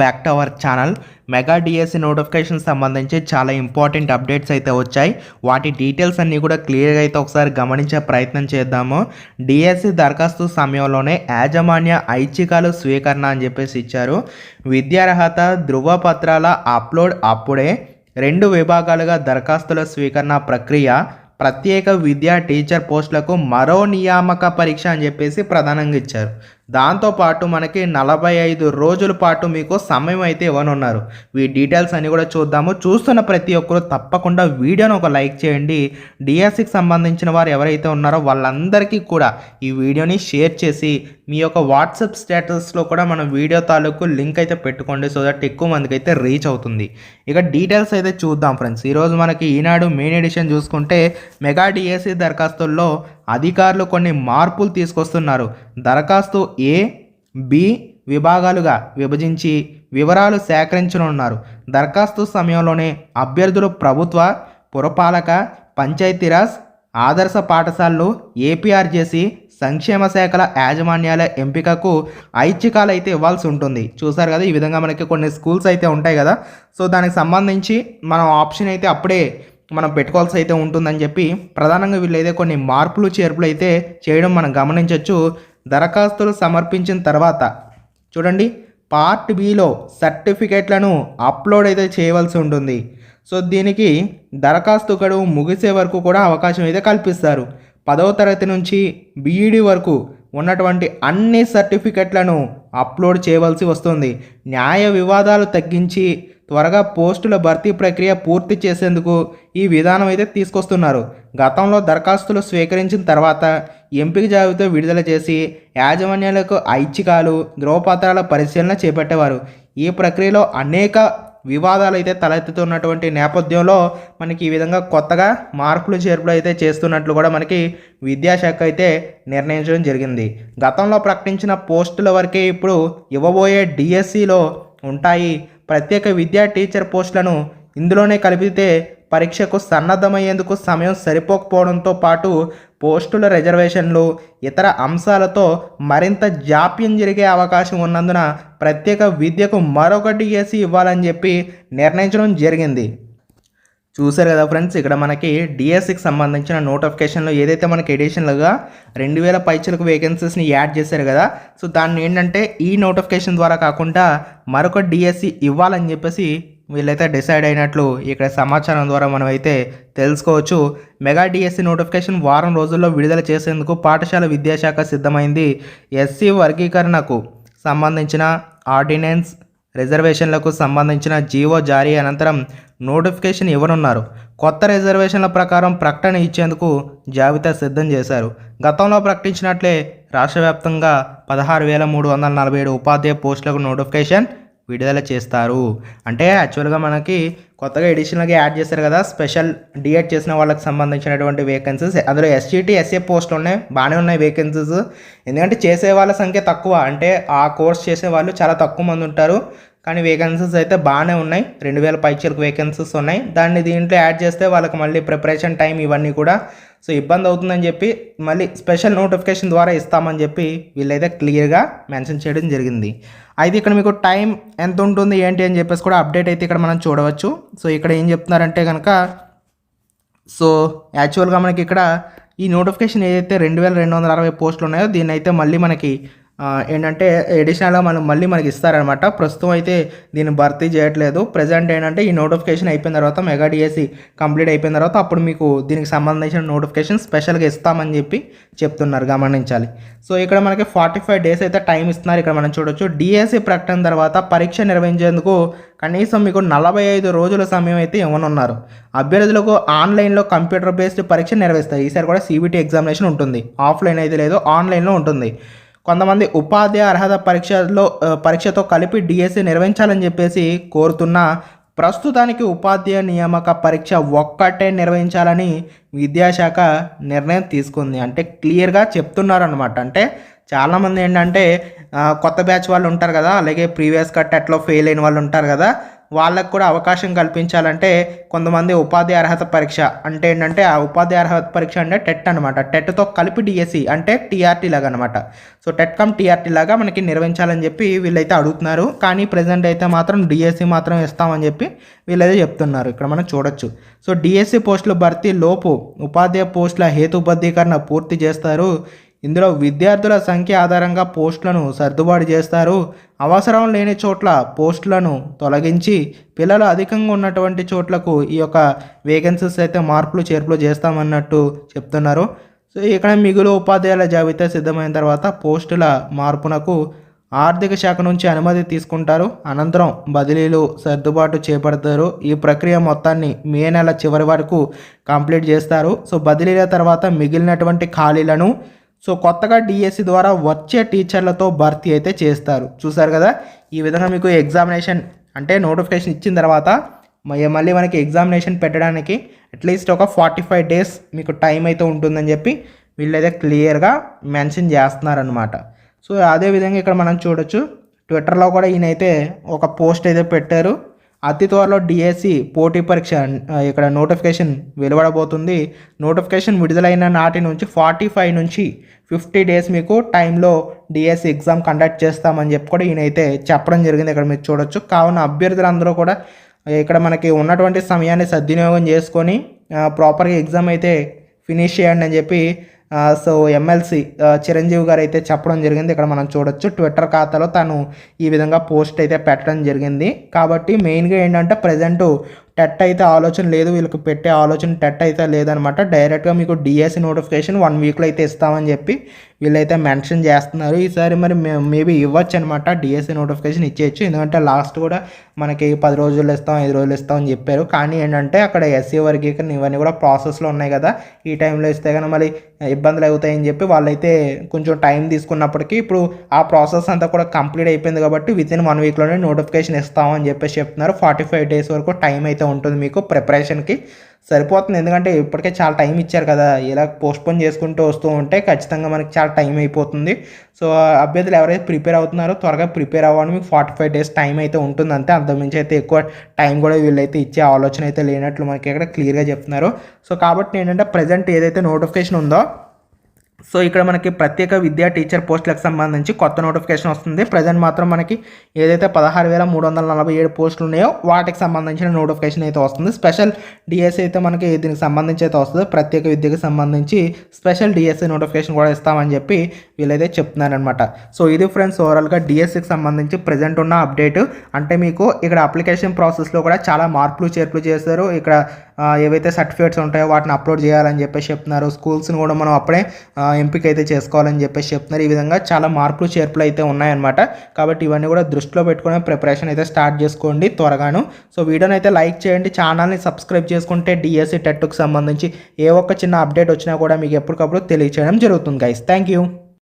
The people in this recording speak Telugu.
Back to our channel mega DSC notification సంబంధించి చాలా ఇంపార్టెంట్ అప్డేట్స్ అయితే వచ్చాయి. వాటి డీటెయిల్స్ అన్నీ కూడా క్లియర్గా అయితే ఒకసారి గమనించే ప్రయత్నం చేద్దాము. డిఎస్సి దరఖాస్తు సమయంలోనే యాజమాన్య ఐచ్ఛికాలు స్వీకరణ అని చెప్పేసి ఇచ్చారు. విద్యార్హత ధృవపత్రాల అప్లోడ్ అప్పుడే రెండు విభాగాలుగా దరఖాస్తుల స్వీకరణ ప్రక్రియ ప్రత్యేక విద్యా టీచర్ పోస్టులకు మరో నియామక పరీక్ష అని చెప్పేసి ప్రధానంగా ఇచ్చారు. దాంతోపాటు మనకి నలభై ఐదు రోజుల పాటు మీకు సమయం అయితే ఇవ్వనున్నారు. ఈ డీటెయిల్స్ అన్ని కూడా చూద్దాము. చూస్తున్న ప్రతి ఒక్కరు తప్పకుండా వీడియోను ఒక లైక్ చేయండి. డిఎస్సికి సంబంధించిన వారు ఎవరైతే ఉన్నారో వాళ్ళందరికీ కూడా ఈ వీడియోని షేర్ చేసి మీ యొక్క వాట్సాప్ స్టేటస్లో కూడా మన వీడియో తాలూకు లింక్ అయితే పెట్టుకోండి సో దట్ ఎక్కువ మందికి అయితే రీచ్ అవుతుంది. ఇక డీటెయిల్స్ అయితే చూద్దాం ఫ్రెండ్స్. ఈరోజు మనకి ఈనాడు మెయిన్ ఎడిషన్ చూసుకుంటే మెగా డిఎస్సి దరఖాస్తుల్లో అధికారులు కొన్ని మార్పులు తీసుకొస్తున్నారు. దరఖాస్తు ఏ బి విభాగాలుగా విభజించి వివరాలు సేకరించనున్నారు. దరఖాస్తు సమయంలోనే అభ్యర్థులు ప్రభుత్వ పురపాలక పంచాయతీరాజ్ ఆదర్శ పాఠశాలలు ఏపీఆర్ చేసి సంక్షేమ శాఖల యాజమాన్యాల ఎంపికకు ఐచ్ఛికాలు అయితే ఇవ్వాల్సి ఉంటుంది. చూసారు కదా ఈ విధంగా మనకి కొన్ని స్కూల్స్ అయితే ఉంటాయి కదా. సో దానికి సంబంధించి మనం ఆప్షన్ అయితే అప్పుడే మనం పెట్టుకోవాల్సి అయితే ఉంటుందని చెప్పి ప్రధానంగా వీళ్ళైతే కొన్ని మార్పులు చేర్పులు అయితే చేయడం మనం గమనించవచ్చు దరఖాస్తులు సమర్పించిన తర్వాత చూడండి పార్ట్ బిలో సర్టిఫికేట్లను అప్లోడ్ అయితే చేయవలసి ఉంటుంది. సో దీనికి దరఖాస్తు గడువు ముగిసే వరకు కూడా అవకాశం అయితే కల్పిస్తారు. పదవ తరగతి నుంచి బీఈడి వరకు ఉన్నటువంటి అన్ని సర్టిఫికెట్లను అప్లోడ్ చేయవలసి వస్తుంది. న్యాయ వివాదాలు తగ్గించి త్వరగా పోస్టుల భర్తీ ప్రక్రియ పూర్తి చేసేందుకు ఈ విధానం అయితే తీసుకొస్తున్నారు. గతంలో దరఖాస్తులు స్వీకరించిన తర్వాత ఎంపిక జాబితా విడుదల చేసి యాజమాన్యాలకు ఐచ్ఛికాలు ధ్రువపత్రాల పరిశీలన చేపట్టేవారు. ఈ ప్రక్రియలో అనేక వివాదాలు అయితే తలెత్తుతున్నటువంటి నేపథ్యంలో మనకి ఈ విధంగా కొత్తగా మార్పులు చేర్పులు అయితే చేస్తున్నట్లు కూడా మనకి విద్యాశాఖ అయితే నిర్ణయించడం జరిగింది. గతంలో ప్రకటించిన పోస్టుల వరకే ఇప్పుడు ఇవ్వబోయే డిఎస్సిలో ఉంటాయి. ప్రత్యేక విద్యా టీచర్ పోస్టులను ఇందులోనే కలిపితే పరీక్షకు సన్నద్ధమయ్యేందుకు సమయం సరిపోకపోవడంతో పాటు పోస్టుల రిజర్వేషన్లు ఇతర అంశాలతో మరింత జాప్యం జరిగే అవకాశం ఉన్నందున ప్రత్యేక విద్యకు మరొక డిఎస్సి ఇవ్వాలని చెప్పి నిర్ణయించడం జరిగింది. చూసారు కదా ఫ్రెండ్స్ ఇక్కడ మనకి డిఎస్సికి సంబంధించిన నోటిఫికేషన్లో ఏదైతే మనకి ఎడిషనల్గా రెండు వేల పైచలకు వేకెన్సీస్ని యాడ్ చేశారు కదా సో దాన్ని ఏంటంటే ఈ నోటిఫికేషన్ ద్వారా కాకుండా మరొక డిఎస్సి ఇవ్వాలని చెప్పేసి వీళ్ళైతే డిసైడ్ అయినట్లు ఇక్కడ సమాచారం ద్వారా మనం అయితే తెలుసుకోవచ్చు. మెగా డిఎస్సి నోటిఫికేషన్ వారం రోజుల్లో విడుదల చేసేందుకు పాఠశాల విద్యాశాఖ సిద్ధమైంది. ఎస్సీ వర్గీకరణకు సంబంధించిన ఆర్డినెన్స్ రిజర్వేషన్లకు సంబంధించిన జీవో జారీ అనంతరం నోటిఫికేషన్ ఇవ్వనున్నారు. కొత్త రిజర్వేషన్ల ప్రకారం ప్రకటన ఇచ్చేందుకు జాబితా సిద్ధం చేశారు. గతంలో ప్రకటించినట్లే రాష్ట్ర వ్యాప్తంగా పదహారు వేల మూడు వందల నలభై ఏడు ఉపాధ్యాయ పోస్టులకు నోటిఫికేషన్ విడుదల చేస్తారు. అంటే యాక్చువల్గా మనకి కొత్తగా ఎడిషనల్గా యాడ్ చేశారు కదా స్పెషల్ డిఎడ్ చేసిన వాళ్ళకి సంబంధించినటువంటి వేకెన్సీస్ అందులో ఎస్సీటీ ఎస్ఏ పోస్టులు ఉన్నాయి బాగానే ఉన్నాయి వేకెన్సీస్ ఎందుకంటే చేసే వాళ్ళ సంఖ్య తక్కువ. అంటే ఆ కోర్స్ చేసే వాళ్ళు చాలా తక్కువ మంది ఉంటారు. కానీ వేకెన్సీస్ అయితే బాగానే ఉన్నాయి. రెండు వేల పైచలకు వేకెన్సీస్ ఉన్నాయి. దాన్ని దీంట్లో యాడ్ చేస్తే వాళ్ళకి మళ్ళీ ప్రిపరేషన్ టైం ఇవన్నీ కూడా సో ఇబ్బంది అవుతుందని చెప్పి మళ్ళీ స్పెషల్ నోటిఫికేషన్ ద్వారా ఇస్తామని చెప్పి వీళ్ళైతే క్లియర్గా మెన్షన్ చేయడం జరిగింది. అయితే ఇక్కడ మీకు టైం ఎంత ఉంటుంది ఏంటి అని చెప్పేసి కూడా అప్డేట్ అయితే ఇక్కడ మనం చూడవచ్చు. సో ఇక్కడ ఏం చెప్తున్నారంటే కనుక సో యాక్చువల్గా మనకి ఇక్కడ ఈ నోటిఫికేషన్ ఏదైతే రెండు వేల రెండు వందల అరవై పోస్టులు ఉన్నాయో దీన్ని అయితే మళ్ళీ మనకి ఏంటంటే ఎడిషనల్గా మనం మళ్ళీ మనకి ఇస్తారనమాట ప్రస్తుతం అయితే దీన్ని భర్తీ చేయట్లేదు. ప్రజెంట్ ఏంటంటే ఈ నోటిఫికేషన్ అయిపోయిన తర్వాత మెగా డిఎస్సి కంప్లీట్ అయిపోయిన తర్వాత అప్పుడు మీకు దీనికి సంబంధించిన నోటిఫికేషన్ స్పెషల్గా ఇస్తామని చెప్పి చెప్తున్నారు గమనించాలి. సో ఇక్కడ మనకి ఫార్టీ ఫైవ్ డేస్ అయితే టైం ఇస్తున్నారు. ఇక్కడ మనం చూడొచ్చు. డిఎస్సి ప్రకటన తర్వాత పరీక్ష నిర్వహించేందుకు కనీసం మీకు నలభై ఐదు రోజుల సమయం అయితే ఇవ్వనున్నారు. అభ్యర్థులకు ఆన్లైన్లో కంప్యూటర్ బేస్డ్ పరీక్ష నిర్వహిస్తారు. ఈసారి కూడా సిబిటీ ఎగ్జామినేషన్ ఉంటుంది. ఆఫ్లైన్ అయితే లేదు ఆన్లైన్లో ఉంటుంది. కొంతమంది ఉపాధ్యాయ అర్హత పరీక్షలో పరీక్షతో కలిపి డిఎస్సి నిర్వహించాలని చెప్పేసి కోరుతున్న ప్రస్తుతానికి ఉపాధ్యాయ నియామక పరీక్ష ఒక్కటే నిర్వహించాలని విద్యాశాఖ నిర్ణయం తీసుకుంది. అంటే క్లియర్గా చెప్తున్నారు అనమాట అంటే చాలామంది ఏంటంటే కొత్త బ్యాచ్ వాళ్ళు ఉంటారు కదా అలాగే ప్రీవియస్ కట్ అట్లో ఫెయిల్ అయిన వాళ్ళు ఉంటారు కదా వాళ్ళకు కూడా అవకాశం కల్పించాలంటే కొంతమంది ఉపాధి అర్హత పరీక్ష అంటే ఏంటంటే ఆ ఉపాధి అర్హత పరీక్ష అంటే టెట్ అనమాట టెట్తో కలిపి డిఎస్సి అంటే టీఆర్టీ లాగా అనమాట సో టెట్ కమ్ టీఆర్టీ లాగా మనకి నిర్వహించాలని చెప్పి వీళ్ళైతే అడుగుతున్నారు. కానీ ప్రజెంట్ అయితే మాత్రం డిఎస్సి మాత్రం ఇస్తామని చెప్పి వీళ్ళైతే చెప్తున్నారు. ఇక్కడ మనం చూడొచ్చు. సో డిఎస్సి పోస్టుల భర్తీ లోపు ఉపాధ్యాయ పోస్టుల హేతుబద్ధీకరణ పూర్తి చేస్తారు. ఇందులో విద్యార్థుల సంఖ్య ఆధారంగా పోస్టులను సర్దుబాటు చేస్తారు. అవసరం లేని చోట్ల పోస్టులను తొలగించి పిల్లలు అధికంగా ఉన్నటువంటి చోట్లకు ఈ యొక్క వేకెన్సీస్ అయితే మార్పులు చేర్పులు చేస్తామన్నట్టు చెప్తున్నారు. సో ఇక్కడ మిగులు ఉపాధ్యాయుల జాబితా సిద్ధమైన తర్వాత పోస్టుల మార్పునకు ఆర్థిక శాఖ నుంచి అనుమతి తీసుకుంటారు. అనంతరం బదిలీలు సర్దుబాటు చేపడతారు. ఈ ప్రక్రియ మొత్తాన్ని మే నెల చివరి వరకు కంప్లీట్ చేస్తారు. సో బదిలీల తర్వాత మిగిలినటువంటి ఖాళీలను సో కొత్తగా డిఎస్సి ద్వారా వచ్చే టీచర్లతో భర్తీ అయితే చేస్తారు. చూసారు కదా? ఈ విధంగా మీకు ఎగ్జామినేషన్ అంటే నోటిఫికేషన్ ఇచ్చిన తర్వాత మళ్ళీ మనకి ఎగ్జామినేషన్ పెట్టడానికి అట్లీస్ట్ ఒక ఫార్టీ ఫైవ్ డేస్ మీకు టైం అయితే ఉంటుందని చెప్పి వీళ్ళైతే క్లియర్గా మెన్షన్ చేస్తున్నారనమాట సో అదేవిధంగా ఇక్కడ మనం చూడొచ్చు. ట్విట్టర్లో కూడా ఈయనైతే ఒక పోస్ట్ అయితే పెట్టారు. అతి త్వరలో డిఎస్సి పోటీ పరీక్ష ఇక్కడ నోటిఫికేషన్ వెలువడబోతుంది. నోటిఫికేషన్ విడుదలైన నాటి నుంచి ఫార్టీ ఫైవ్ నుంచి ఫిఫ్టీ డేస్ మీకు టైంలో డిఎస్సి ఎగ్జామ్ కండక్ట్ చేస్తామని చెప్పి కూడా ఈయనైతే చెప్పడం జరిగింది. ఇక్కడ మీరు చూడొచ్చు. కావున అభ్యర్థులందరూ కూడా ఇక్కడ మనకి ఉన్నటువంటి సమయాన్ని సద్వినియోగం చేసుకొని ప్రాపర్గా ఎగ్జామ్ అయితే ఫినిష్ చేయండి అని చెప్పి సో ఎమ్మెల్సీ చిరంజీవి గారు అయితే చెప్పడం జరిగింది. ఇక్కడ మనం చూడొచ్చు ట్విట్టర్ ఖాతాలో తను ఈ విధంగా పోస్ట్ అయితే పెట్టడం జరిగింది. కాబట్టి మెయిన్గా ఏంటంటే ప్రజెంట్ టెట్ అయితే ఆలోచన లేదు వీళ్ళకి పెట్టే ఆలోచన టెట్ అయితే లేదనమాట. డైరెక్ట్గా మీకు డిఎస్సి నోటిఫికేషన్ వన్ వీక్లో అయితే ఇస్తామని చెప్పి వీళ్ళైతే మెన్షన్ చేస్తున్నారు. ఈసారి మరి మేబీ ఇవ్వచ్చు అనమాట డిఎస్సి నోటిఫికేషన్ ఇచ్చేయచ్చు. ఎందుకంటే లాస్ట్ కూడా మనకి పది రోజులు ఇస్తాం ఐదు రోజులు ఇస్తాం అని చెప్పారు. కానీ ఏంటంటే అక్కడ ఎస్సీ వర్గీకరణ ఇవన్నీ కూడా ప్రాసెస్లో ఉన్నాయి కదా. ఈ టైంలో ఇస్తే కానీ మళ్ళీ ఇబ్బందులు అవుతాయని చెప్పి వాళ్ళైతే కొంచెం టైం తీసుకున్నప్పటికీ ఇప్పుడు ఆ ప్రాసెస్ అంతా కూడా కంప్లీట్ అయిపోయింది కాబట్టి విత్ ఇన్ వన్ వీక్లోనే నోటిఫికేషన్ ఇస్తామని చెప్పేసి చెప్తున్నారు. ఫార్టీ ఫైవ్ డేస్ వరకు టైం అయితే ఉంటుంది మీకు ప్రిపరేషన్కి సరిపోతుంది. ఎందుకంటే ఇప్పటికే చాలా టైం ఇచ్చారు కదా ఇలా పోస్ట్పోన్ చేసుకుంటూ వస్తూ ఉంటే ఖచ్చితంగా మనకి చాలా టైం అయిపోతుంది. సో అభ్యర్థులు ఎవరైతే ప్రిపేర్ అవుతున్నారో త్వరగా ప్రిపేర్ అవ్వడానికి మీకు ఫార్టీ ఫైవ్ డేస్ టైం అయితే ఉంటుంది. అంతే అంతకుమించి అయితే ఎక్కువ టైం కూడా వీళ్ళైతే ఇచ్చే ఆలోచన అయితే లేనట్లు మనకి ఇక్కడ క్లియర్గా చెప్తున్నారు. సో కాబట్టి ఏంటంటే ప్రజెంట్ ఏదైతే నోటిఫికేషన్ ఉందో సో ఇక్కడ మనకి ప్రత్యేక విద్యా టీచర్ పోస్టులకు సంబంధించి కొత్త నోటిఫికేషన్ వస్తుంది. ప్రజెంట్ మాత్రం మనకి ఏదైతే పదహారు వేల మూడు వందల నలభై ఏడు పోస్టులు ఉన్నాయో వాటికి సంబంధించిన నోటిఫికేషన్ అయితే వస్తుంది. స్పెషల్ డిఎస్సి అయితే మనకి దీనికి సంబంధించి అయితే వస్తుంది. ప్రత్యేక విద్యకు సంబంధించి స్పెషల్ డిఎస్సి నోటిఫికేషన్ కూడా ఇస్తామని చెప్పి వీళ్ళైతే చెప్తున్నారనమాట సో ఇది ఫ్రెండ్స్ ఓవరాల్గా డిఎస్సికి సంబంధించి ప్రజెంట్ ఉన్న అప్డేట్ అంటే మీకు ఇక్కడ అప్లికేషన్ ప్రాసెస్లో కూడా చాలా మార్పులు చేర్పులు చేశారు. ఇక్కడ ఏవైతే సర్టిఫికేట్స్ ఉంటాయో వాటిని అప్లోడ్ చేయాలని చెప్పేసి చెప్తున్నారు. స్కూల్స్ని కూడా మనం అప్పుడే ఎంపిక అయితే చేసుకోవాలని చెప్పేసి చెప్తున్నారు. ఈ విధంగా చాలా మార్పులు చేర్పులు అయితే ఉన్నాయన్నమాట. కాబట్టి ఇవన్నీ కూడా దృష్టిలో పెట్టుకుని ప్రిపరేషన్ అయితే స్టార్ట్ చేసుకోండి త్వరగాను. సో వీడియోని అయితే లైక్ చేయండి. ఛానల్ని సబ్స్క్రైబ్ చేసుకుంటే డిఎస్సి టెట్కు సంబంధించి ఏ ఒక్క చిన్న అప్డేట్ వచ్చినా కూడా మీకు ఎప్పటికప్పుడు తెలియచేయడం జరుగుతుంది గైస్ థ్యాంక్ యూ